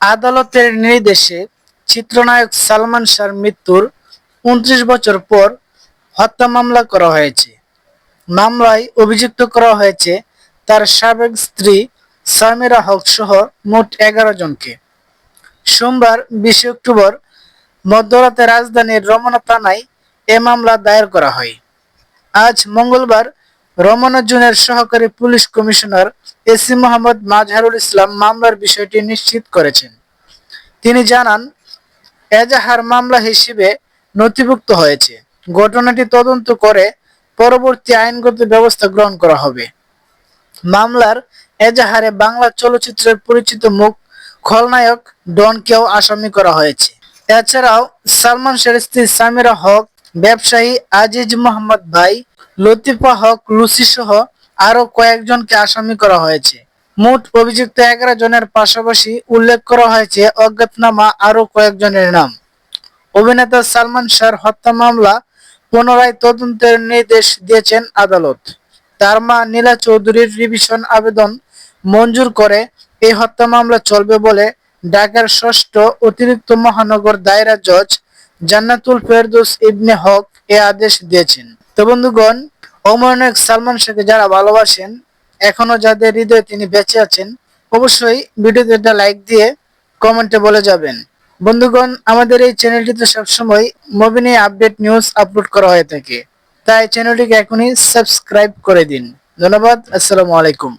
আদালতের নির্দেশে চিত্রনায়ক সালমান শাহর মৃত্যুর উনত্রিশ বছর পর হত্যা মামলা করা হয়েছে। মামলায় অভিযুক্ত করা হয়েছে তার সাবেক স্ত্রী সামিরা হক সহ মোট এগারো জনকে। সোমবার বিশে অক্টোবর মধ্যরাতে রাজধানীর রমনা থানায় এ মামলা দায়ের করা হয়। আজ মঙ্গলবার রমনা জুনের সহকারী police commissioner AC Mohammad Mazharul Islam মামলার বিষয়টি নিশ্চিত করেছেন। তিনি জানান, এজাহার মামলা হিসেবে নথিভুক্ত হয়েছে। ঘটনাটি তদন্ত করে পরবর্তী আইনগত ব্যবস্থা গ্রহণ করা হবে। মামলার এজাহারে বাংলা চলচ্চিত্রের পরিচিত মুখ খলনায়ক ডনকেও আসামি করা হয়েছে। এছাড়াও সালমান শাহের স্ত্রী সামিরা হক, ব্যবসায়ী আজিজ মোহাম্মদ ভাই, লতিফা হক লুসি সহ আরও কয়েকজনকে আসামি করা হয়েছে। মোট অভিযুক্ত এগারো জনের পাশাপাশি উল্লেখ করা হয়েছে অজ্ঞাতনামা আরও কয়েকজনের নাম। অভিনেতা সালমান শাহর হত্যা মামলা পুনরায় তদন্তের নির্দেশ দিয়েছেন আদালত। তার মা নীলা চৌধুরীর রিভিশন আবেদন মঞ্জুর করে এই হত্যা মামলা চলবে বলে ঢাকার ষষ্ঠ অতিরিক্ত মহানগর দায়রা জজ জান্নাতুল ফেরদৌস ইবনে হক এ আদেশ দিয়েছেন। তো বন্ধুগণ অমরনায়ক সালমান শাহকে যারা ভালোবাসেন, এখনও যাদের হৃদয়ে তিনি বেঁচে আছেন, অবশ্যই ভিডিওতে একটা লাইক দিয়ে কমেন্টে বলে যাবেন। বন্ধুগণ, আমাদের এই চ্যানেলটিতে সবসময় মুভি নিয়ে আপডেট নিউজ আপলোড করা হয়ে থাকে। তাই চ্যানেলটিকে এখনই সাবস্ক্রাইব করে দিন। ধন্যবাদ, আসসালামু আলাইকুম।